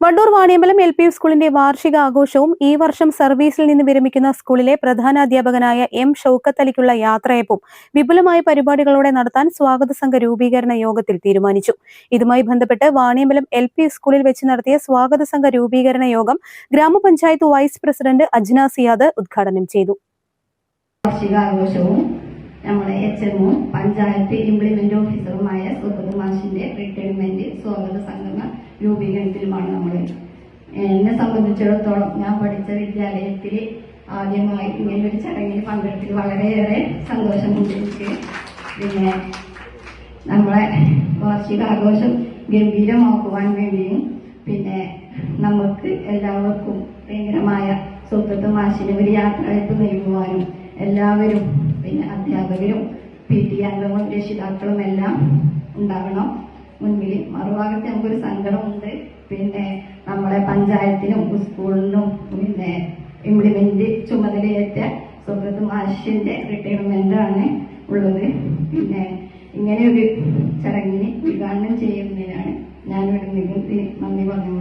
Wandoor Vaniyambalam L P U സ്കൂളിന്റെ വാർഷിക ആഘോഷവും ഈ വർഷം സർവീസിൽ നിന്ന് വിരമിക്കുന്ന സ്കൂളിലെ പ്രധാനാധ്യാപകനായ എം ഷൌക്കത്ത് അലിക്കുള്ള യാത്രയപ്പും വിപുലമായ പരിപാടികളോടെ നടത്താൻ സ്വാഗത സംഘ രൂപീകരണ യോഗത്തിൽ തീരുമാനിച്ചു. ഇതുമായി ബന്ധപ്പെട്ട് വാണിയമ്പലം എൽ പി സ്കൂളിൽ വെച്ച് നടത്തിയ സ്വാഗത സംഘ രൂപീകരണ യോഗം ഗ്രാമപഞ്ചായത്ത് വൈസ് പ്രസിഡന്റ് അജ്ന സിയാദ് ഉദ്ഘാടനം ചെയ്തു. വാർഷികാഘോഷവും നമ്മുടെ എച്ച് പഞ്ചായത്ത് ഇംപ്ലിമെന്റ് ഓഫീസറുമായ സുഹൃത് മാഷിന്റെ റിട്ടയർമെന്റ് സ്വാഗത സംഗമ രൂപീകരണത്തിലുമാണ്. നമ്മൾ എന്നെ സംബന്ധിച്ചിടത്തോളം ഞാൻ പഠിച്ച വിദ്യാലയത്തിൽ ആദ്യമായി ഇങ്ങനെ ഒരു ചടങ്ങിൽ പങ്കെടുത്തിൽ വളരെയേറെ സന്തോഷമുണ്ട് എനിക്ക് പിന്നെ നമ്മളെ വാർഷികാഘോഷം ഗംഭീരമാക്കുവാൻ വേണ്ടിയും പിന്നെ നമുക്ക് എല്ലാവർക്കും ഭയങ്കരമായ സുഹൃത്തും മാഷിന് ഒരു യാത്രയപ്പ് നൽകുവാനും എല്ലാവരും പിന്നെ അധ്യാപകരും പി ടി അംഗങ്ങളും രക്ഷിതാക്കളും എല്ലാം ഉണ്ടാകണം മുൻപിൽ മറുഭാഗത്ത് നമുക്കൊരു സങ്കടമുണ്ട്. പിന്നെ നമ്മളെ പഞ്ചായത്തിനും സ്കൂളിനും പിന്നെ ഇംപ്ലിമെന്റ് ചുമതലയേറ്റ സുഹൃത്ത് മാഷിന്റെ റിട്ടയർമെന്റ് ആണ് ഉള്ളത്. പിന്നെ ഇങ്ങനെ ഒരു ചടങ്ങിന് ഉദ്ഘാടനം ചെയ്യുന്നതിനാണ് ഞാനിവിടെ നികുതി നന്ദി പറഞ്ഞു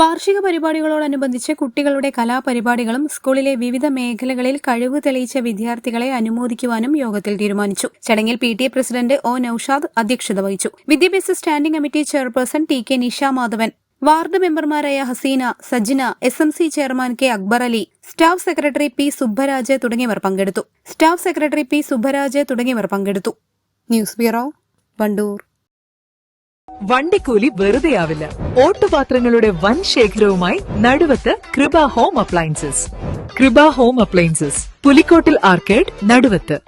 വാർഷിക പരിപാടികളോടനുബന്ധിച്ച് കുട്ടികളുടെ കലാപരിപാടികളും സ്കൂളിലെ വിവിധ മേഖലകളിൽ കഴിവ് തെളിയിച്ച വിദ്യാർത്ഥികളെ അനുമോദിക്കുവാനും യോഗത്തിൽ തീരുമാനിച്ചു. ചടങ്ങിൽ P T A president O Naushad അധ്യക്ഷത വഹിച്ചു. വിദ്യാഭ്യാസ standing committee chairperson T K Nisha Madhavan ward മെമ്പർമാരായ Haseena Sajna S M C chairman K Akbar Ali staff secretary P Subbaraj തുടങ്ങിയവർ പങ്കെടുത്തു. സ്റ്റാഫ് സെക്രട്ടറി പി സുബ്ബരാജ് തുടങ്ങിയവർ പങ്കെടുത്തു. News bureau Wandoor. വണ്ടിക്കൂലി വെറുതെയാവില്ല. ഓട്ടുപാത്രങ്ങളുടെ വൻ ശേഖരവുമായി Naduvath Kripa home appliances. Kripa home appliances Pulikkottil arcade Naduvath.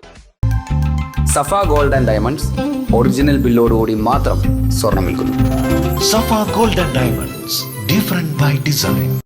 Safa gold and diamonds original ബില്ലോടുകൂടി മാത്രം സ്വർണം വിൽക്കുന്നു. Safa gold and diamonds different by design.